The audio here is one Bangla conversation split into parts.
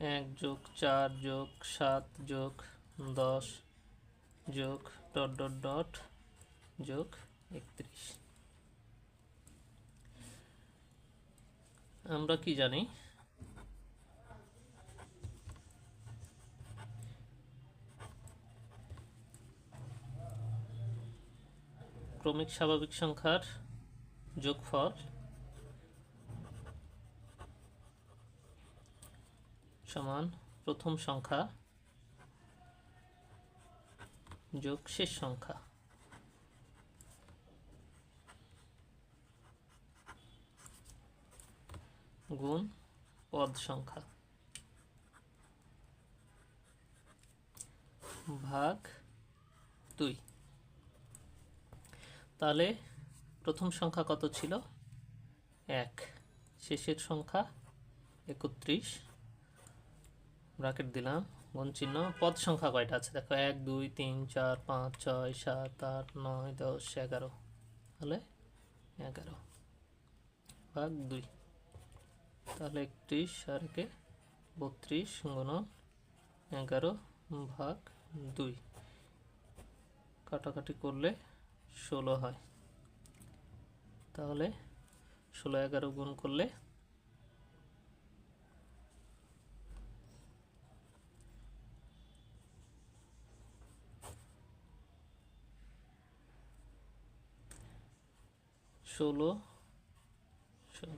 এক যোগ চার যোগ সাত যোগ দশ যোগ ডট ডট ডট যোগ একত্রিশ। আমরা কি জানি? ক্রমিক স্বাভাবিক সংখ্যার যোগফল সমান প্রথম সংখ্যা যোগ শেষ সংখ্যা। গুণ পদ সংখ্যা। ভাগ দুই। তাহলে প্রথম সংখ্যা কত ছিল? এক। শেষের সংখ্যা একত্রিশ। ব্রাকেট দিলাম, গুণ চিহ্ন, পদ সংখ্যা কয়টা আছে? দেখো, এক, দুই, তিন, চার, পাঁচ, ছয়, সাত, আট, নয়, দশ, এগারো। তাহলে এগারো ভাগ দুই। তাহলে একত্রিশ আর একে বত্রিশ গুণন এগারো ভাগ দুই। কাটাকাটি করলে ষোলো হয়। তাহলে ষোলো এগারো গুণ করলে ষোলো ষোলো,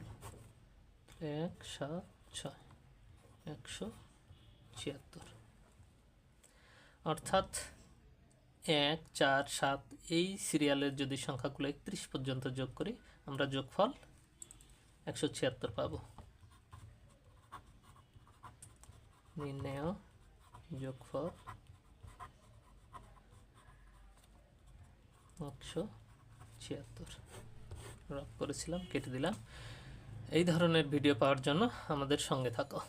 এক, সাত, ছয়, একশো ছিয়াত্তর। অর্থাৎ এক, চার, সাত, এই সিরিয়ালের যদি সংখ্যাগুলো একত্রিশ পর্যন্ত যোগ করি, আমরা যোগফল একশো ছিয়াত্তর পাব। নির্ণয়, যোগফল একশো ছিয়াত্তর। করেছিলাম কেটে দিলাম। এই ধরনের ভিডিও পাওয়ার জন্য আমাদের সঙ্গে থাকো।